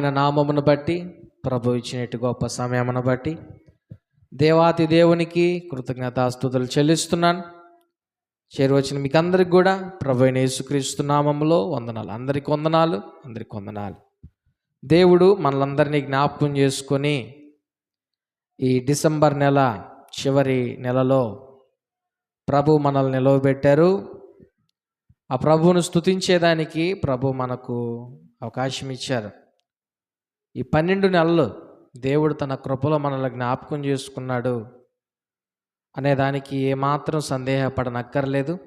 ఆయన నామమును బట్టి ప్రభు ఇచ్చినట్టు గొప్ప సమయమును బట్టి దేవాతి దేవునికి కృతజ్ఞతాస్తుతులు చెల్లిస్తున్నాను. చేరువచ్చిన మీకు అందరికి కూడా ప్రభు అయిన యేసుక్రీస్తు నామములో వందనాలు. అందరికి వందనాలు అందరికి వందనాలు. దేవుడు మనలందరినీ జ్ఞాపకం చేసుకొని ఈ డిసెంబర్ నెల చివరి నెలలో ప్రభు మనల్ని నిలవబెట్టారు. ఆ ప్రభువును స్థుతించేదానికి ప్రభు మనకు అవకాశం ఇచ్చారు. ఈ పన్నెండు నెలలు దేవుడు తన కృపలో మనల్ని జ్ఞాపకం చేసుకున్నాడు అనే దానికి ఏమాత్రం సందేహపడనక్కర్లేదు.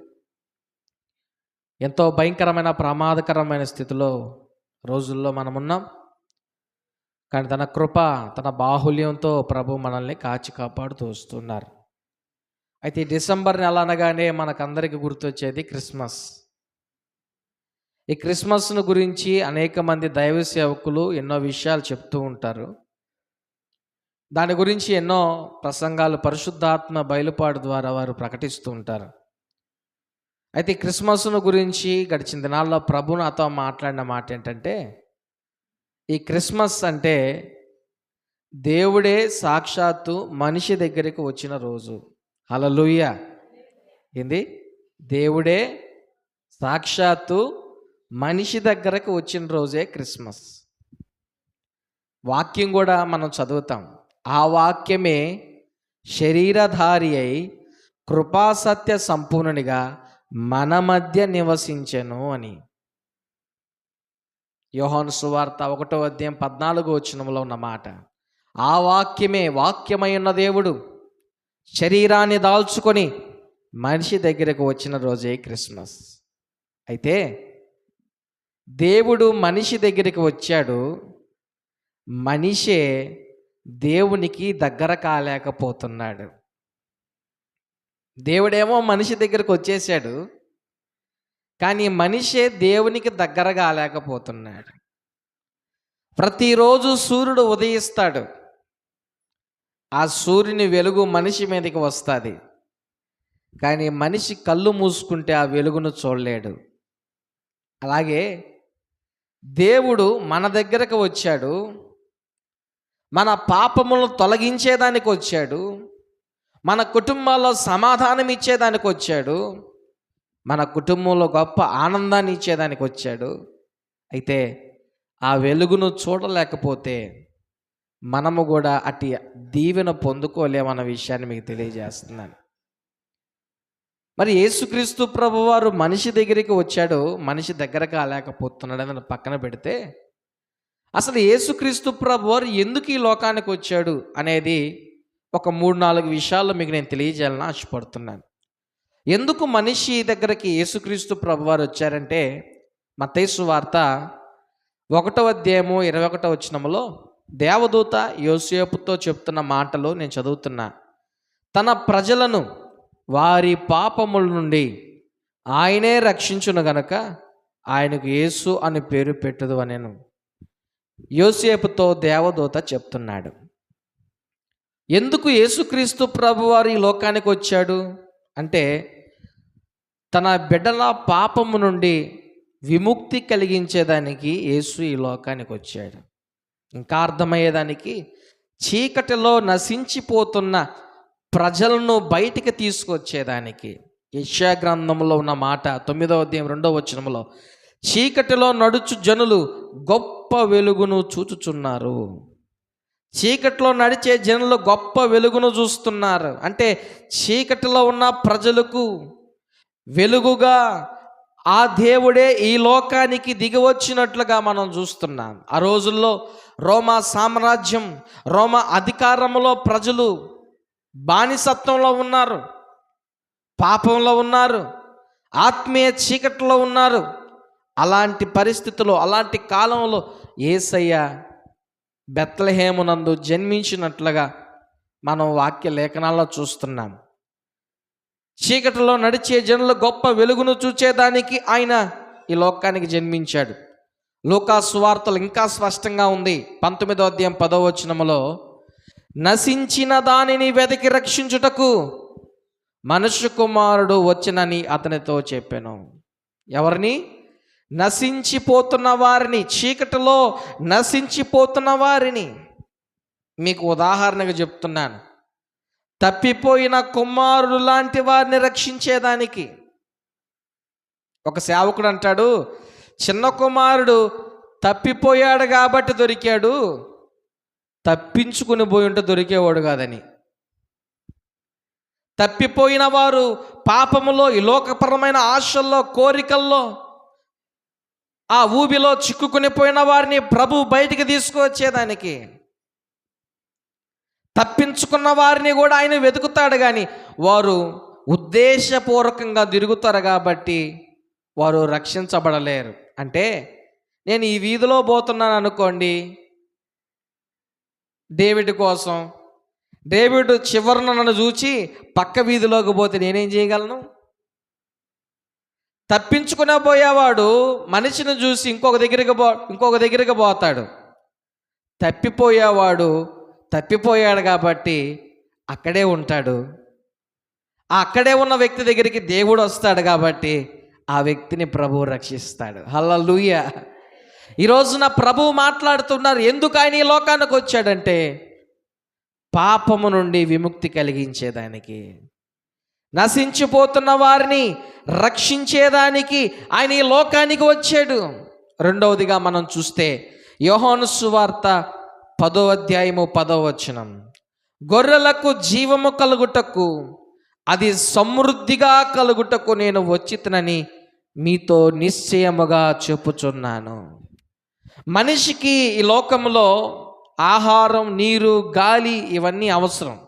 ఎంతో భయంకరమైన ప్రమాదకరమైన స్థితిలో రోజుల్లో మనం ఉన్నాం కానీ తన కృప తన బాహుల్యంతో ప్రభు మనల్ని కాచి కాపాడుతూ వస్తున్నారు. అయితే డిసెంబర్ నెల అనగానే మనకందరికీ గుర్తొచ్చేది క్రిస్మస్. ఈ క్రిస్మస్ను గురించి అనేక మంది దైవ సేవకులు ఎన్నో విషయాలు చెప్తూ ఉంటారు. దాని గురించి ఎన్నో ప్రసంగాలు పరిశుద్ధాత్మ బయలుపాటు ద్వారా వారు ప్రకటిస్తూ ఉంటారు. అయితే క్రిస్మస్ను గురించి గడిచిన దినాల్లో ప్రభు నాతో మాట్లాడిన మాట ఏంటంటే ఈ క్రిస్మస్ అంటే దేవుడే సాక్షాత్తు మనిషి దగ్గరికి వచ్చిన రోజు. హలలుయ ఏంది? దేవుడే సాక్షాత్తు మనిషి దగ్గరకు వచ్చిన రోజే క్రిస్మస్. వాక్యం కూడా మనం చదువుతాం. ఆ వాక్యమే శరీరధారి అయి కృపాసత్య సంపూర్ణునిగా మన మధ్య నివసించెను అని. యోహాను సువార్త ఒకటో అధ్యాయం పద్నాలుగో వచనంలో ఉన్న మాట. ఆ వాక్యమే వాక్యమై ఉన్న దేవుడు శరీరాన్ని దాల్చుకొని మనిషి దగ్గరకు వచ్చిన రోజే క్రిస్మస్. అయితే దేవుడు మనిషి దగ్గరికి వచ్చాడు. మనిషే దేవునికి దగ్గర కాలేకపోతున్నాడు. దేవుడేమో మనిషి దగ్గరకు వచ్చేసాడు. కానీ మనిషే దేవునికి దగ్గర కాలేకపోతున్నాడు. ప్రతిరోజు సూర్యుడు ఉదయిస్తాడు. ఆ సూర్యుని వెలుగు మనిషి మీదకి వస్తుంది. కానీ మనిషి కళ్ళు మూసుకుంటే ఆ వెలుగును చూడలేడు. అలాగే దేవుడు మన దగ్గరకు వచ్చాడు. మన పాపములను తొలగించేదానికి వచ్చాడు. మన కుటుంబాల్లో సమాధానం ఇచ్చేదానికి వచ్చాడు. మన కుటుంబంలో గొప్ప ఆనందాన్ని ఇచ్చేదానికి వచ్చాడు. అయితే ఆ వెలుగును చూడలేకపోతే మనము కూడా అటు దీవెన పొందుకోలేమన్న విషయాన్ని మీకు తెలియజేస్తున్నాను. మరి యేసుక్రీస్తు ప్రభువారు మనిషి దగ్గరికి వచ్చాడు మనిషి దగ్గర కాలేకపోతున్నాడు అని పక్కన పెడితే అసలు యేసుక్రీస్తు ప్రభువారు ఎందుకు ఈ లోకానికి వచ్చాడు అనేది ఒక మూడు నాలుగు విషయాల్లో మీకు నేను తెలియజేయాలని ఆశపడుతున్నాను. ఎందుకు మనిషి దగ్గరికి యేసుక్రీస్తు ప్రభువారు వచ్చారంటే మతేసు వార్త ఒకటో అధ్యాయము ఇరవై ఒకటో వచనములో దేవదూత యోసేపుతో చెప్తున్న మాటలు నేను చదువుతున్నా. తన ప్రజలను వారి పాపముల నుండి ఆయనే రక్షించును గనక ఆయనకు యేసు అని పేరు పెట్టదు అనేను. యోసేపుతో దేవదూత చెప్తున్నాడు. ఎందుకు యేసుక్రీస్తు ప్రభువారు ఈ లోకానికి వచ్చాడు? అంటే తన బిడ్డల పాపము నుండి విముక్తి కలిగించేదానికి యేసు ఈ లోకానికి వచ్చాడు. ఇంకా అర్థమయ్యేదానికి చీకటిలో నశించిపోతున్న ప్రజలను బయటికి తీసుకొచ్చేదానికి. యశా గ్రంథంలో ఉన్న మాట తొమ్మిదవ అధ్యాయం రెండవ వచనంలో చీకటిలో నడుచు జనులు గొప్ప వెలుగును చూచుచున్నారు. చీకటిలో నడిచే జనులు గొప్ప వెలుగును చూస్తున్నారు. అంటే చీకటిలో ఉన్న ప్రజలకు వెలుగుగా ఆ దేవుడే ఈ లోకానికి దిగివచ్చినట్లుగా మనం చూస్తున్నాం. ఆ రోజుల్లో రోమా సామ్రాజ్యం రోమా అధికారంలో ప్రజలు బానిసత్వంలో ఉన్నారు పాపంలో ఉన్నారు ఆత్మీయ చీకట్లో ఉన్నారు. అలాంటి పరిస్థితుల్లో అలాంటి కాలంలో ఏసయ్య బెత్తలహేమునందు జన్మించినట్లుగా మనం వాక్య లేఖనాల్లో చూస్తున్నాం. చీకటిలో నడిచే జనుల గొప్ప వెలుగును చూచేదానికి ఆయన ఈ లోకానికి జన్మించాడు. లోకా సువార్తలు ఇంకా స్పష్టంగా ఉంది. పంతొమ్మిదో అధ్యాయం పదో వచనములో నశించిన దానిని వెతికి రక్షించుటకు మనుష్య కుమారుడు వచ్చినని అతనితో చెప్పాను. ఎవరిని? నశించిపోతున్న వారిని చీకటిలో నశించిపోతున్న వారిని. మీకు ఉదాహరణగా చెప్తున్నాను. తప్పిపోయిన కుమారుడు లాంటి వారిని రక్షించేదానికి. ఒక సేవకుడు అంటాడు చిన్న కుమారుడు తప్పిపోయాడు కాబట్టి దొరికాడు. తప్పించుకుని పోయి ఉంటే దొరికేవాడు కాదని. తప్పిపోయిన వారు పాపములో ఈ లోకపరమైన ఆశల్లో కోరికల్లో ఆ ఊబిలో చిక్కుకుని పోయిన వారిని ప్రభు బయటికి తీసుకువచ్చేదానికి. తప్పించుకున్న వారిని కూడా ఆయన వెతుకుతాడు కానీ వారు ఉద్దేశపూర్వకంగా తిరుగుతారు కాబట్టి వారు రక్షించబడలేరు. అంటే నేను ఈ వీధిలో పోతున్నాను అనుకోండి డేవిడ్ కోసం. డేవిడ్ చివరన నన్ను చూచి పక్క వీధిలోకి పోతే నేనేం చేయగలను? తప్పించుకునే పోయేవాడు మనిషిని చూసి ఇంకొక దగ్గరికి పో ఇంకొక దగ్గరికి పోతాడు. తప్పిపోయేవాడు తప్పిపోయాడు కాబట్టి అక్కడే ఉంటాడు. అక్కడే ఉన్న వ్యక్తి దగ్గరికి దేవుడు వస్తాడు కాబట్టి ఆ వ్యక్తిని ప్రభువు రక్షిస్తాడు. హల్లెలూయా. ఈ రోజున ప్రభువు మాట్లాడుతున్నారు ఎందుకు ఆయన ఈ లోకానికి వచ్చాడంటే పాపము నుండి విముక్తి కలిగించేదానికి నశించిపోతున్న వారిని రక్షించేదానికి ఆయన ఈ లోకానికి వచ్చాడు. రెండవదిగా మనం చూస్తే యోహోను సువార్త పదో అధ్యాయము పదో వచనం గొర్రెలకు జీవము కలుగుటకు అది సమృద్ధిగా కలుగుటకు నేను వచ్చితనని మీతో నిశ్చయముగా చెప్పుచున్నాను. మనిషికి ఈ లోకంలో ఆహారం నీరు గాలి ఇవన్నీ అవసరం.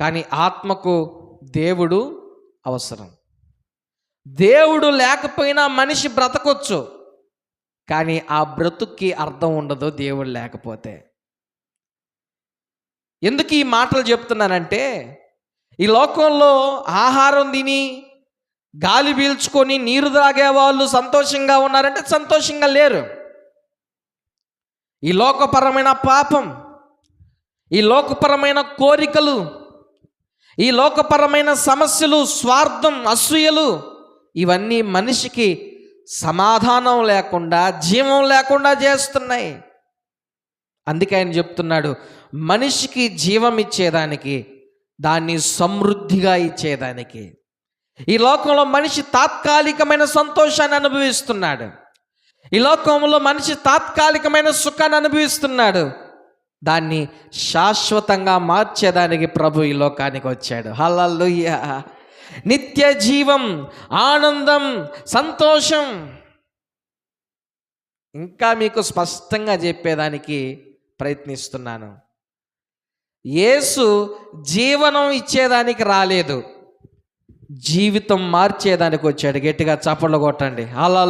కానీ ఆత్మకు దేవుడు అవసరం. దేవుడు లేకపోయినా మనిషి బ్రతకొచ్చు. కానీ ఆ బ్రతుక్కి అర్థం ఉండదు దేవుడు లేకపోతే. ఎందుకు ఈ మాటలు చెప్తున్నానంటే ఈ లోకంలో ఆహారం తిని గాలి పీల్చుకొని నీరు త్రాగే వాళ్ళు సంతోషంగా ఉన్నారంటే సంతోషంగా లేరు. ఈ లోకపరమైన పాపం ఈ లోకపరమైన కోరికలు ఈ లోకపరమైన సమస్యలు స్వార్థం అసూయలు ఇవన్నీ మనిషికి సమాధానం లేకుండా జీవం లేకుండా చేస్తున్నాయి. అందుకే ఆయన చెప్తున్నాడు మనిషికి జీవం ఇచ్చేదానికి దాన్ని సమృద్ధిగా ఇచ్చేదానికి. ఈ లోకంలో మనిషి తాత్కాలికమైన సంతోషాన్ని అనుభవిస్తున్నాడు. ఈ లోకంలో మనిషి తాత్కాలికమైన సుఖాన్ని అనుభవిస్తున్నాడు. దాన్ని శాశ్వతంగా మార్చేదానికి ప్రభు ఈ లోకానికి వచ్చాడు. హల్లెలూయ. నిత్య జీవం ఆనందం సంతోషం. ఇంకా మీకు స్పష్టంగా చెప్పేదానికి ప్రయత్నిస్తున్నాను. యేసు జీవనం ఇచ్చేదానికి రాలేదు. జీవితం మార్చేదానికి వచ్చాడు. గట్టిగా చప్పట్లు కొట్టండి. అలా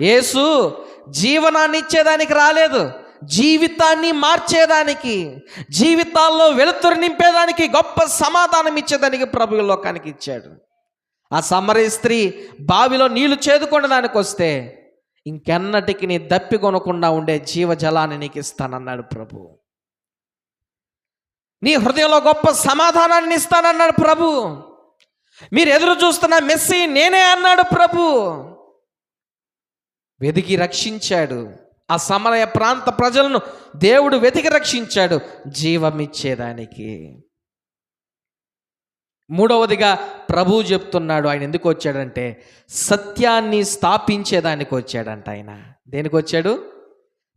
యేసు జీవనాన్ని ఇచ్చేదానికి రాలేదు జీవితాన్ని మార్చేదానికి జీవితాల్లో వెలుతురు నింపేదానికి గొప్ప సమాధానం ఇచ్చేదానికి ప్రభు లోకానికి ఇచ్చాడు. ఆ సమరీ స్త్రీ బావిలో నీళ్ళు చేదుకునే దానికి వస్తే ఇంకెన్నటికి నీ దప్పి కొనకుండా ఉండే జీవజలాన్ని నీకు ఇస్తానన్నాడు ప్రభు. నీ హృదయంలో గొప్ప సమాధానాన్ని ఇస్తానన్నాడు ప్రభు. మీరు ఎదురు చూస్తున్న మెస్సీ నేనే అన్నాడు ప్రభు. వెతికి రక్షించాడు. ఆ సమరయ ప్రాంత ప్రజలను దేవుడు వెతికి రక్షించాడు. జీవమిచ్చేదానికి. మూడవదిగా ప్రభు చెప్తున్నాడు. ఆయన ఎందుకు వచ్చాడంటే సత్యాన్ని స్థాపించేదానికి వచ్చాడంట ఆయన. దేనికి వచ్చాడు?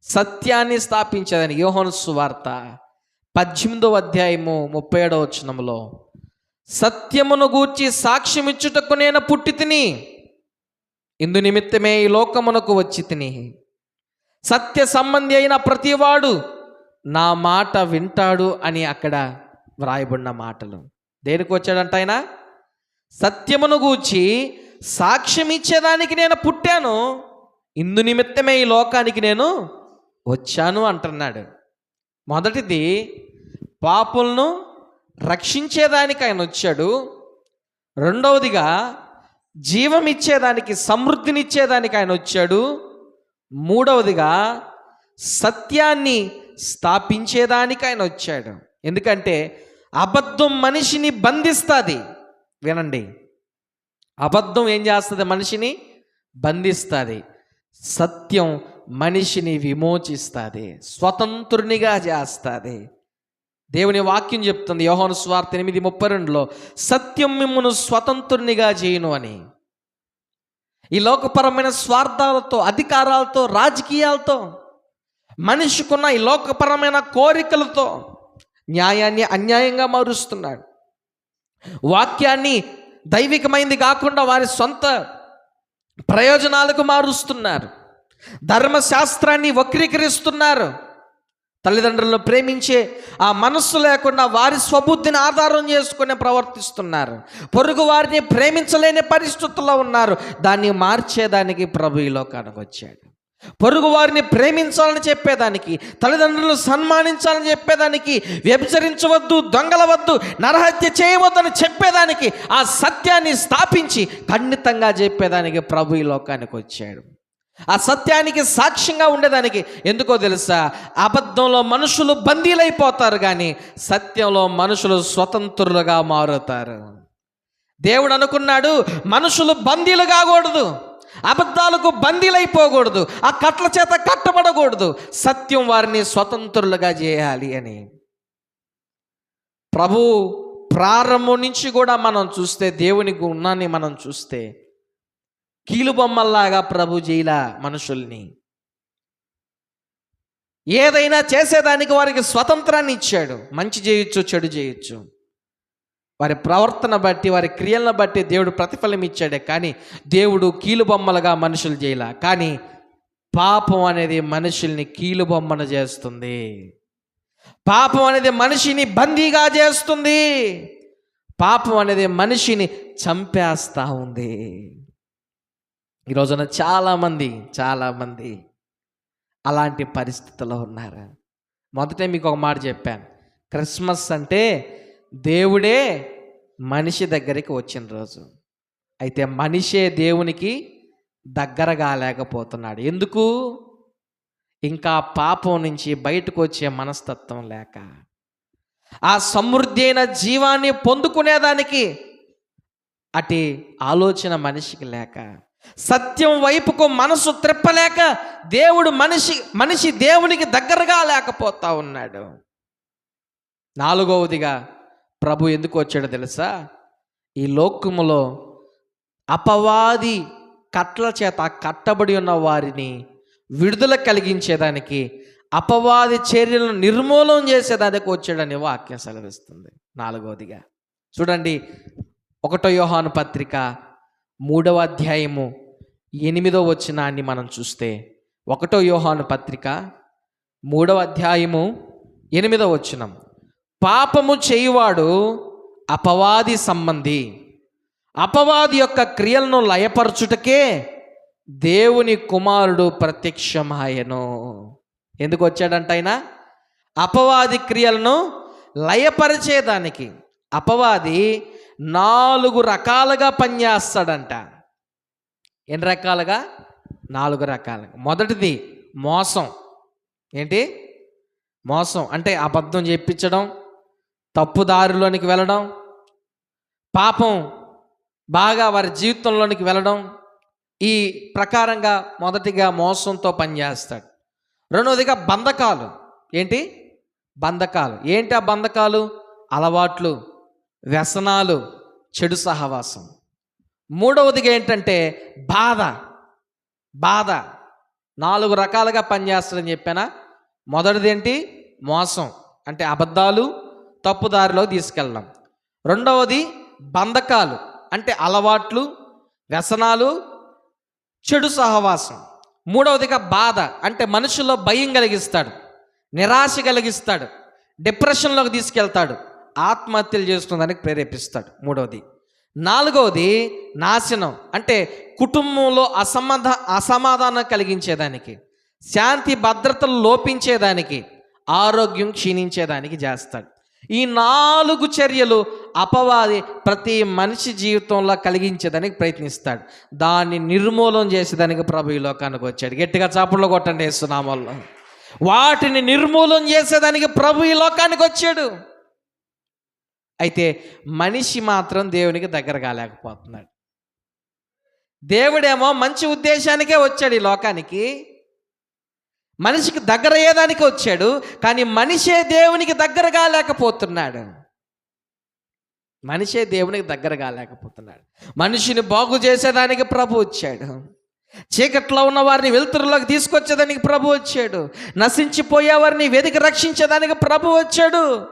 సత్యాన్ని స్థాపించేదానికి. యోహోను సువార్త పద్దెనిమిదో అధ్యాయము ముప్పై ఏడవ వచనంలో సత్యమును గూర్చి సాక్ష్యమిచ్చుటకు నేను పుట్టి తిని ఇందు నిమిత్తమే ఈ లోకమునకు వచ్చి తిని. సత్య సంబంధి అయిన ప్రతివాడు నా మాట వింటాడు అని అక్కడ వ్రాయబడిన మాటలు. దేనికి వచ్చాడంట ఆయన? సత్యమును గూర్చి సాక్ష్యం ఇచ్చేదానికి నేను పుట్టాను. ఇందు నిమిత్తమే ఈ లోకానికి నేను వచ్చాను అంటున్నాడు. మొదటిది పాపులను రక్షించేదానికి ఆయన వచ్చాడు. రెండవదిగా జీవం ఇచ్చేదానికి సమృద్ధినిచ్చేదానికి ఆయన వచ్చాడు. మూడవదిగా సత్యాన్ని స్థాపించేదానికి ఆయన వచ్చాడు. ఎందుకంటే అబద్ధం మనిషిని బంధిస్తుంది. వినండి. అబద్ధం ఏం చేస్తుంది మనిషిని? బంధిస్తుంది. సత్యం మనిషిని విమోచిస్తుంది. స్వతంత్రునిగా చేస్తుంది. దేవుని వాక్యం చెప్తుంది యోహాను స్వార్థ ఎనిమిది ముప్పై రెండులో సత్యం మిమ్మను స్వతంత్రునిగా చేయను అని. ఈ లోకపరమైన స్వార్థాలతో అధికారాలతో రాజకీయాలతో మనిషికున్న ఈ లోకపరమైన కోరికలతో న్యాయాన్ని అన్యాయంగా మారుస్తున్నాడు. వాక్యాన్ని దైవికమైంది కాకుండా వారి సొంత ప్రయోజనాలకు మారుస్తున్నారు. ధర్మశాస్త్రాన్ని వక్రీకరిస్తున్నారు. తల్లిదండ్రులను ప్రేమించే ఆ మనస్సు లేకుండా వారి స్వబుద్ధిని ఆధారం చేసుకుని ప్రవర్తిస్తున్నారు. పొరుగు వారిని ప్రేమించలేని పరిస్థితుల్లో ఉన్నారు. దాన్ని మార్చేదానికి ప్రభు ఈ లోకానికి వచ్చాడు. పొరుగు వారిని ప్రేమించాలని చెప్పేదానికి తల్లిదండ్రులను సన్మానించాలని చెప్పేదానికి వ్యభిచరించవద్దు దొంగలవద్దు నరహత్య చేయవద్దని చెప్పేదానికి ఆ సత్యాన్ని స్థాపించి ఖండితంగా చెప్పేదానికి ప్రభు ఈ లోకానికి వచ్చాడు. ఆ సత్యానికి సాక్ష్యంగా ఉండేదానికి ఎందుకో తెలుసా? అబద్ధంలో మనుషులు బందీలైపోతారు కానీ సత్యంలో మనుషులు స్వతంత్రులుగా మారుతారు. దేవుడు అనుకున్నాడు మనుషులు బందీలు కాకూడదు అబద్ధాలకు బందీలైపోకూడదు ఆ కట్ల చేత కట్టబడకూడదు సత్యం వారిని స్వతంత్రులుగా చేయాలి అని. ప్రభు ప్రారంభం నుంచి కూడా మనం చూస్తే దేవుని గుణాన్ని మనం చూస్తే కీలుబొమ్మల్లాగా ప్రభు చేయాల మనుషుల్ని. ఏదైనా చేసేదానికి వారికి స్వతంత్రాన్ని ఇచ్చాడు. మంచి చేయొచ్చు చెడు చేయొచ్చు. వారి ప్రవర్తన బట్టి వారి క్రియలను బట్టి దేవుడు ప్రతిఫలం ఇచ్చాడే. కానీ దేవుడు కీలుబొమ్మలుగా మనుషులు చేయలా. కానీ పాపం అనేది మనుషుల్ని కీలుబొమ్మను చేస్తుంది. పాపం అనేది మనిషిని బందీగా చేస్తుంది. పాపం అనేది మనిషిని చంపేస్తా ఉంది. ఈ రోజున చాలామంది చాలామంది అలాంటి పరిస్థితుల్లో ఉన్నారు? మొదటే మీకు ఒక మాట చెప్పాను. క్రిస్మస్ అంటే దేవుడే మనిషి దగ్గరికి వచ్చిన రోజు. అయితే మనిషే దేవునికి దగ్గరగా లేకపోతున్నాడు. ఎందుకు? ఇంకా పాపం నుంచి బయటకు వచ్చే మనస్తత్వం లేక. ఆ సమృద్ధి అయిన జీవాన్ని పొందుకునేదానికి అటి ఆలోచన మనిషికి లేక. సత్యం వైపుకు మనసు త్రిప్పలేక దేవుడు మనిషి మనిషి దేవునికి దగ్గరగా లేకపోతా ఉన్నాడు. నాలుగవదిగా ప్రభు ఎందుకు వచ్చాడో తెలుసా? ఈ లోకములో అపవాది కట్ల చేత కట్టబడి ఉన్న వారిని విడుదల కలిగించేదానికి అపవాది చర్యలను నిర్మూలన చేసేదానికి వచ్చాడని వాక్యం సెలవిస్తుంది. నాలుగవదిగా. చూడండి ఒకటో యోహాను పత్రిక మూడవ అధ్యాయము ఎనిమిదో వచనాన్ని మనం చూస్తే ఒకటో యోహాను పత్రిక మూడవ అధ్యాయము ఎనిమిదో వచనం. పాపము చేయువాడు అపవాది సంబంధి. అపవాది యొక్క క్రియలను లయపరచుటకే దేవుని కుమారుడు ప్రత్యక్షమాయను. ఎందుకు వచ్చాడంట ఆయన? అపవాది క్రియలను లయపరిచేదానికి. అపవాది నాలుగు రకాలుగా పనిచేస్తాడంట. ఎన్ని రకాలుగా? నాలుగు రకాలుగా మొదటిది మోసం. ఏంటి? మోసం. అంటే అబద్ధం చెప్పించడం తప్పుదారిలోనికి వెళ్ళడం పాపం బాగా వారి జీవితంలోనికి వెళ్ళడం ఈ ప్రకారంగా మొదటిగా మోసంతో పనిచేస్తాడు. రెండవదిగా బంధకాలు. ఏంటి? బంధకాలు. ఏంటి ఆ బంధకాలు? అలవాట్లు. వ్యసనాలు చెడు సహవాసం. మూడవదిగా ఏంటంటే బాధ. బాధ. నాలుగు రకాలుగా పనిచేస్తుందని చెప్పానా? మొదటిది ఏంటి మోసం. అంటే అబద్ధాలు తప్పుదారిలో తీసుకెళ్ళడం. రెండవది బంధకాలు. అంటే అలవాట్లు వ్యసనాలు చెడు సహవాసం. మూడవదిగా బాధ. అంటే మనుషుల్లో భయం కలిగిస్తాడు. నిరాశ కలిగిస్తాడు. డిప్రెషన్లోకి తీసుకెళ్తాడు. ఆత్మహత్యలు చేసుకోవడానికి ప్రేరేపిస్తాడు. మూడవది నాలుగవది నాశనం అంటే కుటుంబంలో అసమాధ అసమాధానం కలిగించేదానికి శాంతి భద్రతలు లోపించేదానికి ఆరోగ్యం క్షీణించేదానికి చేస్తాడు. ఈ నాలుగు చర్యలు అపవాది ప్రతి మనిషి జీవితంలో కలిగించేదానికి ప్రయత్నిస్తాడు. దాన్ని నిర్మూలన చేసేదానికి ప్రభు ఈ లోకానికి వచ్చాడు. గట్టిగా చాపుల్లో కొట్టండి వేస్తున్నామల్లో వాటిని నిర్మూలన చేసేదానికి ప్రభు ఈ లోకానికి వచ్చాడు. అయితే మనిషి మాత్రం దేవునికి దగ్గర కాలేకపోతున్నాడు. దేవుడేమో మంచి ఉద్దేశానికే వచ్చాడు ఈ లోకానికి. మనిషికి దగ్గర అయ్యేదానికి వచ్చాడు కానీ మనిషే దేవునికి దగ్గర కాలేకపోతున్నాడు. మనిషే దేవునికి దగ్గర కాలేకపోతున్నాడు. మనిషిని బాగు చేసేదానికి ప్రభు వచ్చాడు. చీకట్లో ఉన్న వారిని వెలుతురులోకి తీసుకొచ్చేదానికి ప్రభు వచ్చాడు. నశించిపోయే వారిని వెతికి రక్షించేదానికి ప్రభు వచ్చాడు.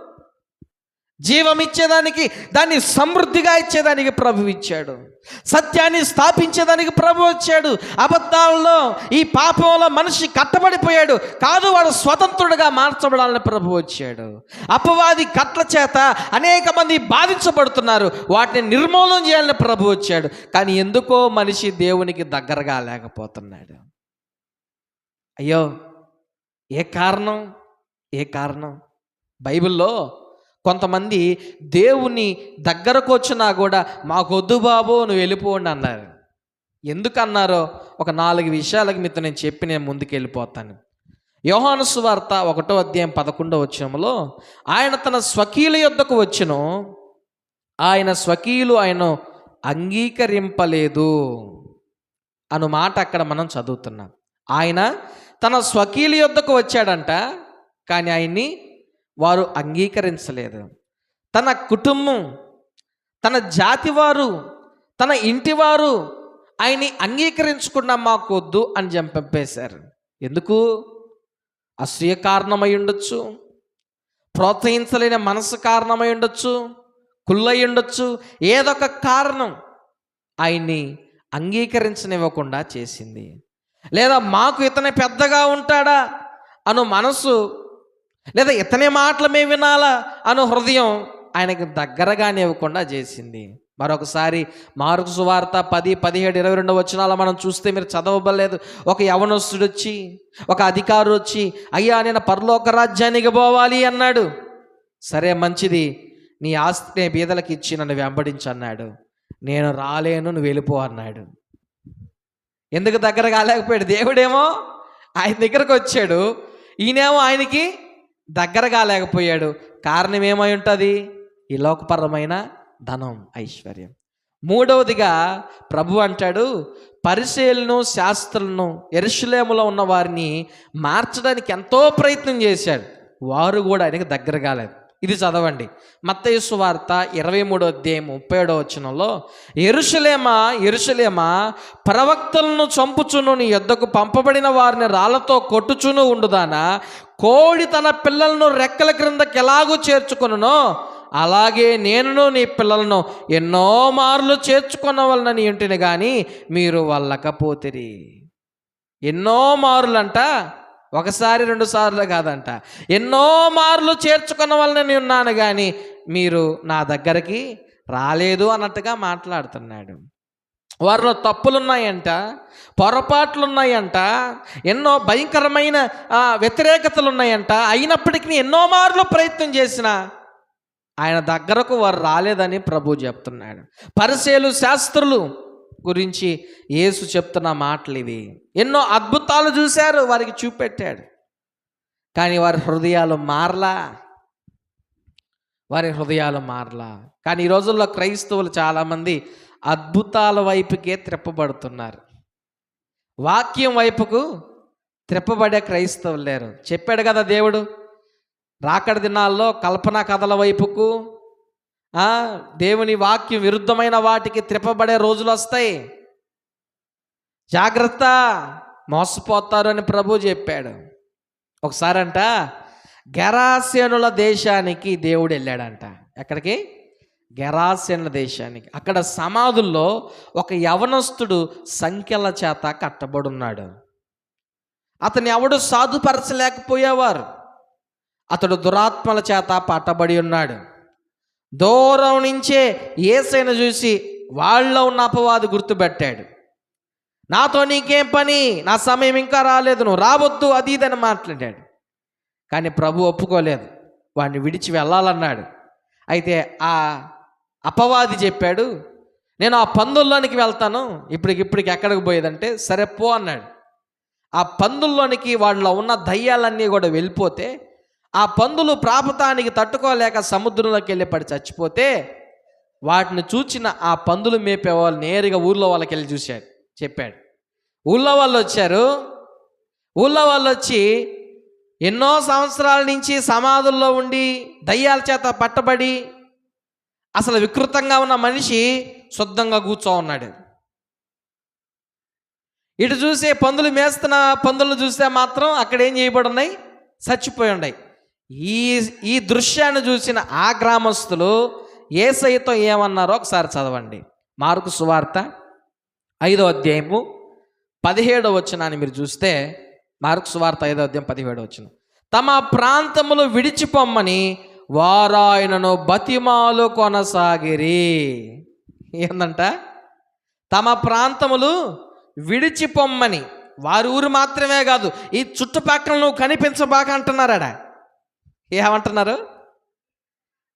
జీవం ఇచ్చేదానికి దాన్ని సమృద్ధిగా ఇచ్చేదానికి ప్రభు ఇచ్చాడు. సత్యాన్ని స్థాపించేదానికి ప్రభు వచ్చాడు. అబద్ధాలలో ఈ పాపంలో మనిషి కట్టబడిపోయాడు. కాదు వాడు స్వతంత్రుడిగా మార్చబడాలని ప్రభు వచ్చాడు. అపవాది కట్ల చేత అనేక మంది బాధించబడుతున్నారు. వాటిని నిర్మూలన చేయాలని ప్రభు వచ్చాడు. కానీ ఎందుకో మనిషి దేవునికి దగ్గరగా లేకపోతున్నాడు. అయ్యో ఏ కారణం? ఏ కారణం? బైబిల్లో కొంతమంది దేవుని దగ్గరకు వచ్చినా కూడా మాకొద్దు బాబు నువ్వు వెళ్ళిపోండి అన్నారు. ఎందుకన్నారో ఒక నాలుగు విషయాలకు మీతో నేను చెప్పి నేను ముందుకు వెళ్ళిపోతాను యోహాను సువార్త ఒకటో అధ్యాయం పదకొండో వచ్చంలో ఆయన తన స్వకీయుల యొద్దకు వచ్చును ఆయన స్వకీయులు ఆయన అంగీకరింపలేదు అను మాట అక్కడ మనం చదువుతున్నాం. ఆయన తన స్వకీయుల యొద్దకు వచ్చాడంట కానీ ఆయన్ని వారు అంగీకరించలేదు. తన కుటుంబం తన జాతి వారు తన ఇంటి వారు ఆయన్ని అంగీకరించకుండా మాకొద్దు అని చంపేశారు. ఎందుకు? అసూయ కారణమై ఉండొచ్చు. ప్రోత్సహించలేని మనసు కారణమై ఉండొచ్చు. కుళ్ళై ఉండొచ్చు. ఏదొక కారణం ఆయన్ని అంగీకరించనివ్వకుండా చేసింది. లేదా మాకు ఇతనే పెద్దగా ఉంటాడా అను మనసు లేదా ఇతనే మాటలు మేము వినాలా అను హృదయం ఆయనకి దగ్గరగానే ఇవ్వకుండా చేసింది. మరొకసారి మార్కు సువార్త పది పదిహేడు ఇరవై రెండు వచనాలు మనం చూస్తే మీరు చదవబలేదు ఒక యవనస్తుడు వచ్చి ఒక అధికారు వచ్చి అయ్యా నేను పరలోక రాజ్యానికి పోవాలి అన్నాడు. సరే మంచిది. నీ ఆస్తి నేను బీదలకు ఇచ్చి నన్ను వెంబడించి అన్నాడు. నేను రాలేను నువ్వు వెళ్ళిపో అన్నాడు. ఎందుకు దగ్గర కాలేకపోయాడు? దేవుడేమో ఆయన దగ్గరకు వచ్చాడు. ఈయనేమో ఆయనకి దగ్గర కాలేకపోయాడు కారణం ఏమై ఉంటుంది? ఈ లోకపరమైన ధనం ఐశ్వర్యం. మూడవదిగా ప్రభు అంటాడు పరిశీలను శాస్త్రులను ఎరుషులేములో ఉన్న వారిని మార్చడానికి ఎంతో ప్రయత్నం చేశాడు. వారు కూడా ఆయనకి దగ్గర కాలేదు ఇది చదవండి. మత్తయ్య వార్త ఇరవై మూడో అధ్యాయం ముప్పై ఏడో వచనంలో ఎరుషలేమా ఎరుసలేమా ప్రవక్తలను చంపుచును నీ యొద్దకు పంపబడిన వారిని రాళ్ళతో కొట్టుచును ఉండుదానా? కోడి తన పిల్లలను రెక్కల క్రిందకి ఎలాగూ చేర్చుకొనునో అలాగే నేనును నీ పిల్లలను ఎన్నో మార్లు చేర్చుకొనవలనని ఇంటిని కానీ మీరు వాళ్ళకపోతిరి ఎన్నో మారులంట ఒకసారి రెండు సార్లు కాదంట. ఎన్నో మార్లు చేర్చుకున్న వలన ఉన్నాను కానీ మీరు నా దగ్గరికి రాలేదు అన్నట్టుగా మాట్లాడుతున్నాడు. వారిలో తప్పులున్నాయంట పొరపాట్లున్నాయంట ఎన్నో భయంకరమైన వ్యతిరేకతలు ఉన్నాయంట అయినప్పటికీ ఎన్నో మార్లు ప్రయత్నం చేసిన ఆయన దగ్గరకు వారు రాలేదని ప్రభు చెప్తున్నాడు. పరిశీలు శాస్త్రులు గురించి యేసు చెప్తున్న మాటలు ఇవి. ఎన్నో అద్భుతాలు చూశారు వారికి చూపెట్టాడు. కానీ వారి హృదయాలు మారలా? వారి హృదయాలు మారలా? కానీ ఈ రోజుల్లో క్రైస్తవులు చాలామంది అద్భుతాల వైపుకే త్రిప్పబడుతున్నారు. వాక్యం వైపుకు త్రిప్పబడే క్రైస్తవులు లేరు. చెప్పాడు కదా దేవుడు రాకడ దినాల్లో కల్పన కథల వైపుకు దేవుని వాక్యం విరుద్ధమైన వాటికి త్రిపబడే రోజులు వస్తాయి. జాగ్రత్త మోసపోతారు అని ప్రభు చెప్పాడు. ఒకసారంట గెరాసేనుల దేశానికి దేవుడు వెళ్ళాడంట. ఎక్కడికి? గెరాసేనుల దేశానికి. అక్కడ సమాధుల్లో ఒక యవనస్తుడు సంఖ్యల చేత కట్టబడున్నాడు. అతని ఎవడు సాధుపరచలేకపోయేవారు. అతడు దురాత్మల చేత పట్టబడి ఉన్నాడు. దూరం నుంచే ఏసైన చూసి వాళ్ళలో ఉన్న అపవాది గుర్తుపెట్టాడు. నాతో నీకేం పని? నా సమయం ఇంకా రాలేదు. నువ్వు రావద్దు అది ఇదని మాట్లాడాడు. కానీ ప్రభు ఒప్పుకోలేదు. వాడిని విడిచి వెళ్ళాలన్నాడు. అయితే ఆ అపవాది చెప్పాడు నేను ఆ పందుల్లోనికి వెళ్తాను. ఇప్పటికి ఇప్పటికి ఎక్కడికి పోయేదంటే సరే పో అన్నాడు. ఆ పందుల్లోనికి వాళ్ళలో ఉన్న దయ్యాలన్నీ కూడా వెళ్ళిపోతే ఆ పందులు ప్రాపతానికి తట్టుకోలేక సముద్రంలోకి వెళ్ళి పడి చచ్చిపోతే వాటిని చూచిన ఆ పందులు మేపే వాళ్ళు నేరుగా ఊర్లో వాళ్ళకి వెళ్ళి చూశాడు చెప్పాడు. ఊళ్ళో వాళ్ళు వచ్చారు. ఊళ్ళో వాళ్ళు వచ్చి ఎన్నో సంవత్సరాల నుంచి సమాధుల్లో ఉండి దయ్యాల చేత పట్టబడి అసలు వికృతంగా ఉన్న మనిషి శుద్ధంగా కూర్చో ఉన్నాడు. ఇటు చూసే పందులు మేస్తున్న పందులు చూస్తే మాత్రం అక్కడ ఏం చేయబడి ఉన్నాయి? చచ్చిపోయి ఉన్నాయి. ఈ ఈ దృశ్యాన్ని చూసిన ఆ గ్రామస్తులు ఏసైతో ఏమన్నారో ఒకసారి చదవండి. మార్కు సువార్త ఐదో అధ్యాయము పదిహేడో వచ్చినాన్ని మీరు చూస్తే మార్కు సువార్త ఐదో అధ్యాయం పదిహేడో వచ్చిన తమ ప్రాంతములు విడిచిపొమ్మని వారాయనను బతిమాలు కొనసాగిరి. ఏందంట? తమ ప్రాంతములు విడిచిపొమ్మని. వారి ఊరు మాత్రమే కాదు ఈ చుట్టుపక్కల నువ్వు కనిపించబాక అంటున్నారాడా? ఏమంటున్నారు?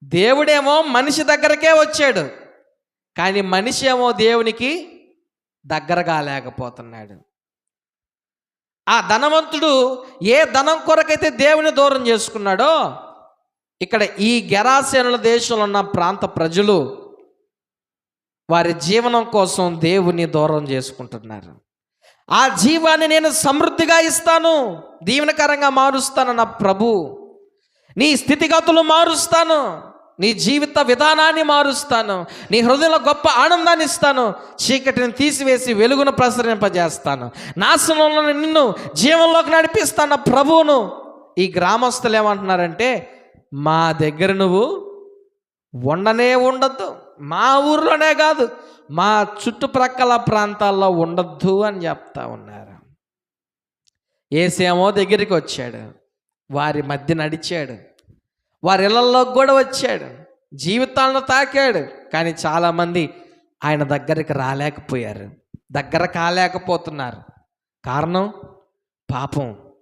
దేవుడేమో మనిషి దగ్గరకే వచ్చాడు కానీ మనిషి ఏమో దేవునికి దగ్గరగా లేకపోతున్నాడు. ఆ ధనవంతుడు ఏ ధనం కొరకైతే దేవుని దూరం చేసుకున్నాడో ఇక్కడ ఈ గెరాసేనుల దేశంలో ఉన్న ప్రాంత ప్రజలు వారి జీవనం కోసం దేవుని దూరం చేసుకుంటున్నారు. ఆ జీవాన్ని నేను సమృద్ధిగా ఇస్తాను దీవెనకరంగా మారుస్తాను నా ప్రభు నీ స్థితిగతులు మారుస్తాను. నీ జీవిత విధానాన్ని మారుస్తాను. నీ హృదయంలో గొప్ప ఆనందాన్ని ఇస్తాను. చీకటిని తీసివేసి వెలుగును ప్రసరింపజేస్తాను. నాశనంలో నిన్ను జీవంలోకి నడిపిస్తాను ప్రభువును. ఈ గ్రామస్తులు ఏమంటున్నారంటే మా దగ్గర నువ్వు ఉండనే ఉండద్దు. మా ఊర్లోనే కాదు మా చుట్టుప్రక్కల ప్రాంతాల్లో ఉండొద్దు అని చెప్తా ఉన్నారు. ఏసేమో దగ్గరికి వచ్చాడు. వారి మధ్య నడిచాడు. వారి ఇళ్ళల్లో కూడా వచ్చాడు. జీవితాలను తాకాడు. కానీ చాలామంది ఆయన దగ్గరికి రాలేకపోయారు. దగ్గర కాలేకపోతున్నారు. కారణం? పాపం.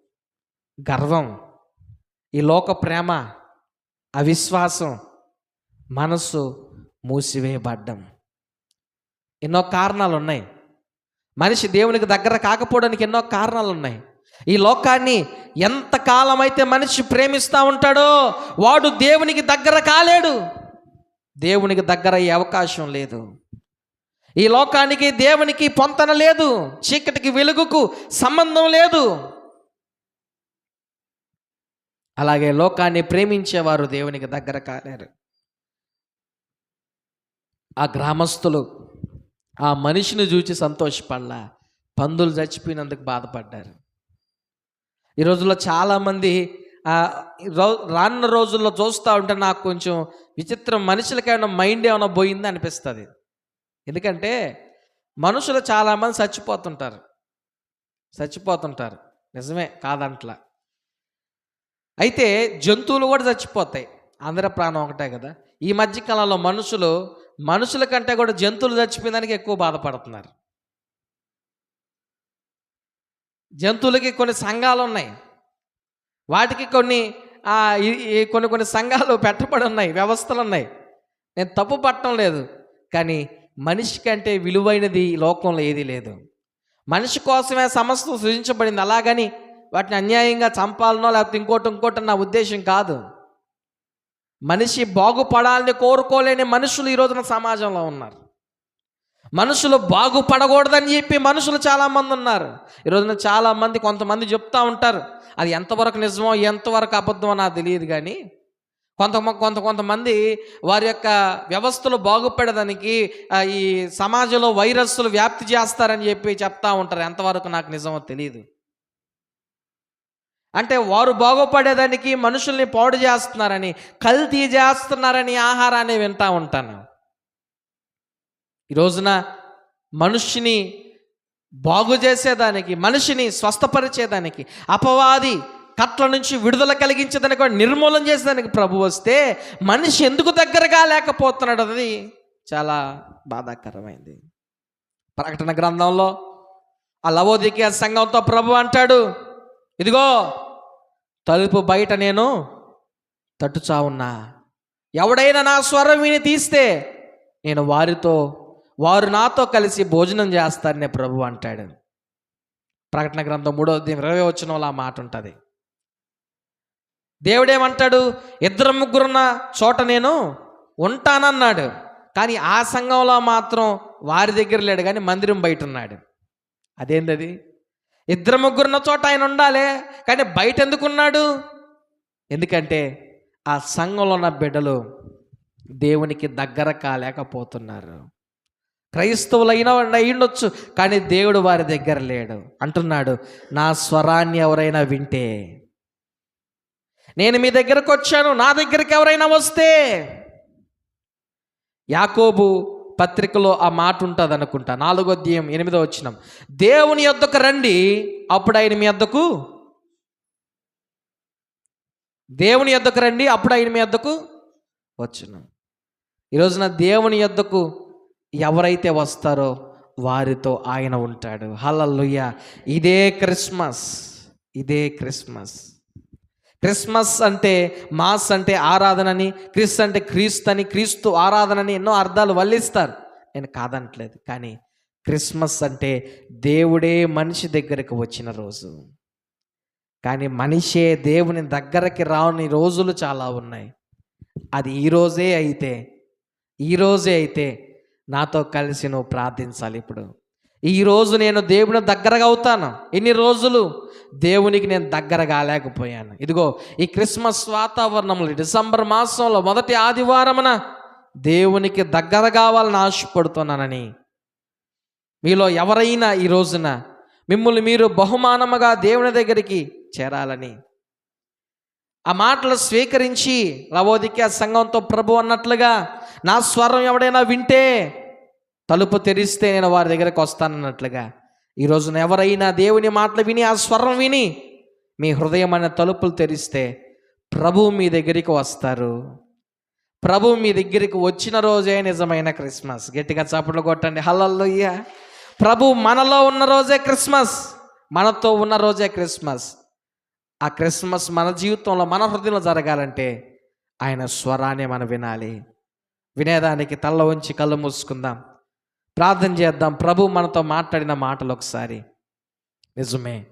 గర్వం. ఈ లోక ప్రేమ. అవిశ్వాసం. మనస్సు మూసివేయబడ్డం. ఎన్నో కారణాలు ఉన్నాయి మనిషి దేవునికి దగ్గర కాకపోవడానికి ఎన్నో కారణాలు ఉన్నాయి ఈ లోకాన్ని ఎంత కాలమైతే మనిషి ప్రేమిస్తూ ఉంటాడో వాడు దేవునికి దగ్గర కాలేడు. దేవునికి దగ్గర అయ్యే అవకాశం లేదు. ఈ లోకానికి దేవునికి పొంతన లేదు. చీకటికి వెలుగుకు సంబంధం లేదు. అలాగే లోకాన్ని ప్రేమించేవారు దేవునికి దగ్గర కాలేరు. ఆ గ్రామస్తులు ఆ మనిషిని చూచి సంతోషపడలా. పందులు చచ్చిపోయినందుకు బాధపడ్డారు. ఈ రోజుల్లో చాలామంది రో- రానున్న రోజుల్లో చూస్తూ ఉంటే నాకు కొంచెం విచిత్రం మనుషులకి మైండ్ ఏమైనా పోయింది అనిపిస్తుంది. ఎందుకంటే మనుషులు చాలామంది చచ్చిపోతుంటారు. చచ్చిపోతుంటారు. నిజమే కాదంట్లా. అయితే జంతువులు కూడా చచ్చిపోతాయి. అందరి ప్రాణం ఒకటే కదా. ఈ మధ్య కాలంలో మనుషులు మనుషుల కంటే కూడా జంతువులు చచ్చిపోయిందానికి ఎక్కువ బాధపడుతున్నారు. జంతువులకి కొన్ని సంఘాలు ఉన్నాయి. వాటికి కొన్ని కొన్ని కొన్ని సంఘాలు పెట్టబడి ఉన్నాయి వ్యవస్థలు ఉన్నాయి. నేను తప్పు పట్టడం లేదు కానీ మనిషి కంటే విలువైనది ఈ లోకంలో ఏదీ లేదు. మనిషి కోసమే సమస్తం సృజించబడింది. అలాగని వాటిని అన్యాయంగా చంపాలనో లేకపోతే ఇంకోటి ఇంకోటి నా ఉద్దేశం కాదు. మనిషి బాగుపడాలని కోరుకోలేని మనుషులు ఈ రోజున సమాజంలో ఉన్నారు. మనుషులు బాగుపడకూడదని చెప్పి మనుషులు చాలామంది ఉన్నారు. ఈ రోజున చాలామంది కొంతమంది చెప్తూ ఉంటారు. అది ఎంతవరకు నిజమో ఎంతవరకు అబద్ధమో నాకు తెలియదు కానీ కొంత కొంత కొంతమంది వారి యొక్క వ్యవస్థలు బాగుపడడానికి ఈ సమాజంలో వైరస్లు వ్యాప్తి చేస్తారని చెప్పి చెప్తా ఉంటారు. ఎంతవరకు నాకు నిజమో తెలియదు అంటే వారు బాగుపడేదానికి మనుషుల్ని పాడు చేస్తున్నారని కల్తీ చేస్తున్నారని ఆహారాన్ని వింటా ఉంటాను. ఈ రోజున మనుష్యుని బాగు చేసేదానికి మనిషిని స్వస్థపరిచేదానికి అపవాది కట్ల నుంచి విడుదల కలిగించేదానికి వాడిని నిర్మూలన చేసేదానికి ప్రభు వస్తే మనిషి ఎందుకు దగ్గరగా లేకపోతున్నాడు అది చాలా బాధాకరమైంది. ప్రకటన గ్రంథంలో ఆ లవోదికీయ సంఘంతో ప్రభు అంటాడు ఇదిగో తలుపు బయట నేను తట్టుచా ఉన్నా. ఎవడైనా నా స్వరం విని తీస్తే నేను వారితో వారు నాతో కలిసి భోజనం చేస్తారనే ప్రభు అంటాడు. ప్రకటన గ్రంథం మూడో ఇరవై వచ్చిన ఆ మాట ఉంటుంది. దేవుడేమంటాడు? ఇద్దరు ముగ్గురున్న చోట నేను ఉంటానన్నాడు. కానీ ఆ సంఘంలో మాత్రం వారి దగ్గర లేడు కానీ మందిరం బయట ఉన్నాడు అదేంటది ఇద్దరు ముగ్గురున్న చోట ఆయన ఉండాలి కానీ బయట ఎందుకున్నాడు? ఎందుకంటే ఆ సంఘంలో ఉన్న బిడ్డలు దేవునికి దగ్గర కాలేకపోతున్నారు క్రైస్తవులైన అయ్యుండొచ్చు కానీ దేవుడు వారి దగ్గర లేడు. అంటున్నాడు నా స్వరాన్ని ఎవరైనా వింటే? నేను మీ దగ్గరకు వచ్చాను నా దగ్గరికి ఎవరైనా వస్తే? యాకోబు పత్రికలో ఆ మాట ఉంటుంది అనుకుంటా నాలుగో అధ్యాయం ఎనిమిదో వచ్చినం దేవుని యొద్దకు రండి అప్పుడు ఆయన మీ యొద్దకు? దేవుని యొద్దకు రండి అప్పుడు ఆయన మీ యొద్దకు? వచ్చును. ఈరోజున దేవుని యొద్దకు ఎవరైతే వస్తారో వారితో ఆయన ఉంటాడు. హల్లల్లుయ్య ఇదే క్రిస్మస్. ఇదే క్రిస్మస్. క్రిస్మస్ అంటే మాస్ అంటే ఆరాధనని క్రిస్ అంటే క్రీస్తు అని క్రీస్తు ఆరాధనని ఎన్నో అర్థాలు వల్లిస్తారు. నేను కాదనట్లేదు కానీ క్రిస్మస్ అంటే దేవుడే మనిషి దగ్గరకు వచ్చిన రోజు. కానీ మనిషే దేవుని దగ్గరకి రాని రోజులు చాలా ఉన్నాయి. అది ఈరోజే అయితే ఈ రోజే అయితే నాతో కలిసి నువ్వు ప్రార్థించాలి ఇప్పుడు. ఈరోజు నేను దేవుని దగ్గరగా అవుతాను. ఎన్ని రోజులు? దేవునికి నేను దగ్గర కాలేకపోయాను ఇదిగో ఈ క్రిస్మస్ వాతావరణంలో డిసెంబర్ మాసంలో మొదటి ఆదివారమున దేవునికి దగ్గర కావాలని ఆశపడుతున్నానని. మీలో ఎవరైనా ఈ రోజున మిమ్మల్ని మీరు బహుమానముగా దేవుని దగ్గరికి చేరాలని. ఆ మాటలు స్వీకరించి లవోదిక సంఘంతో ప్రభు అన్నట్లుగా నా స్వరం ఎవడైనా వింటే తలుపు తెరిస్తే నేను వారి దగ్గరకు వస్తానన్నట్లుగా. ఈ రోజున ఎవరైనా దేవుని మాటలు విని ఆ స్వరం విని మీ హృదయం అనే తలుపులు తెరిస్తే ప్రభు మీ దగ్గరికి వస్తారు. ప్రభు మీ దగ్గరికి వచ్చిన రోజే నిజమైన క్రిస్మస్. గట్టిగా చప్పట్లు కొట్టండి. హల్లల్లోయ్య ప్రభు మనలో ఉన్న రోజే క్రిస్మస్. మనతో ఉన్న రోజే క్రిస్మస్. ఆ క్రిస్మస్ మన జీవితంలో మన హృదయంలో జరగాలంటే ఆయన స్వరాన్ని మనం వినాలి. వినేదానికి తల్ల ఉంచి కళ్ళు మూసుకుందాం. ప్రార్థన చేద్దాం. ప్రభు మనతో మాట్లాడిన మాటలు ఒకసారి. నిజమే.